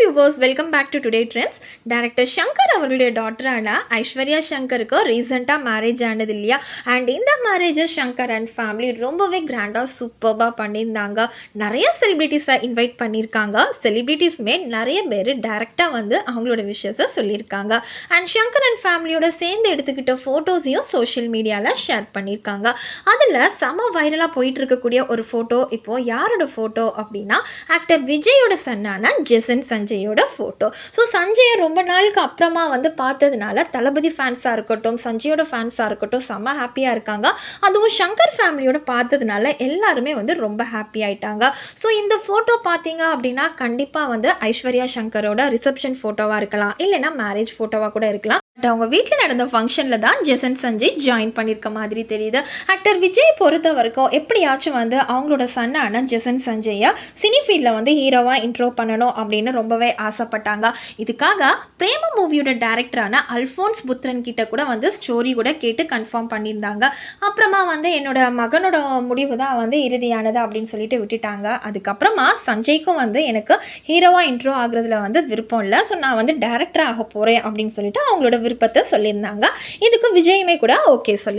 Viewers welcome back to today trends director Shankar அவர்களுடைய டாட்டரான ஐஸ்வர்யா சங்கருக்கு ரீசெண்டாக மேரேஜ் ஆனது இல்லையா? அண்ட் இந்த மேரேஜை சங்கர் அண்ட் ஃபேமிலி ரொம்பவே கிராண்டாக சூப்பர்பாக பண்ணியிருந்தாங்க. நிறைய செலிப்ரிட்டிஸை இன்வைட் பண்ணியிருக்காங்க. செலிப்ரிட்டிஸ்மே நிறைய பேர் டேரெக்டாக வந்து அவங்களோட விஷயத்தை சொல்லியிருக்காங்க. அண்ட் சங்கர் அண்ட் ஃபேமிலியோட சேர்ந்து எடுத்துக்கிட்ட ஃபோட்டோஸையும் சோஷியல் மீடியாவில் ஷேர் பண்ணியிருக்காங்க. அதில் செம வைரலாக போயிட்டு இருக்கக்கூடிய ஒரு ஃபோட்டோ இப்போது யாரோட ஃபோட்டோ அப்படின்னா ஆக்டர் விஜயோட சன்னான ஜெசன் சஞ்சய் சஞ்சயோட ஃபோட்டோ ஸோ சஞ்சயை ரொம்ப நாளுக்கு அப்புறமா வந்து பார்த்ததுனால தளபதி ஃபேன்ஸாக இருக்கட்டும் சஞ்சயோட ஃபேன்ஸாக இருக்கட்டும் செம்ம ஹாப்பியாக இருக்காங்க. அதுவும் சங்கர் ஃபேமிலியோட பார்த்ததுனால எல்லாருமே வந்து ரொம்ப ஹாப்பி ஆயிட்டாங்க. ஸோ இந்த ஃபோட்டோ பார்த்தீங்க அப்படின்னா கண்டிப்பாக வந்து ஐஸ்வர்யா சங்கரோட ரிசப்ஷன் ஃபோட்டோவாக இருக்கலாம். இல்லைன்னா மேரேஜ் ஃபோட்டோவாக கூட இருக்கலாம். பட் அவங்க வீட்டில் நடந்த ஃபங்க்ஷனில் தான் ஜெசன் சஞ்சய் ஜாயின் பண்ணியிருக்க மாதிரி தெரியுது. ஆக்டர் விஜய் பொறுத்த வரைக்கும் எப்படியாச்சும் வந்து அவங்களோட சன்னான ஜெசன் சஞ்சயை சினி ஃபீல்டில் வந்து ஹீரோவாக இன்ட்ரோ பண்ணணும் அப்படின்னு ரொம்பவே ஆசைப்பட்டாங்க. இதுக்காக பிரேம மூவியோட டேரக்டரான அல்ஃபோன்ஸ் புத்ரன் கிட்ட கூட வந்து ஸ்டோரி கூட கேட்டு கன்ஃபார்ம் பண்ணியிருந்தாங்க. அப்புறமா வந்து என்னோட மகனோட முடிவு தான் வந்து இறுதியானது அப்படின்னு சொல்லிட்டு விட்டுட்டாங்க. அதுக்கப்புறமா சஞ்சய்க்கும் வந்து எனக்கு ஹீரோவாக இன்ட்ரோ ஆகுறதுல வந்து விருப்பம் இல்லை. ஸோ நான் வந்து டேரக்டர் ஆக போகிறேன் அப்படின்னு சொல்லிட்டு அவங்களோட விருப்பத்தை சொல்லியிருந்தாங்க. இதுக்கு விஜயுமே கூட ஓகே சொல்லி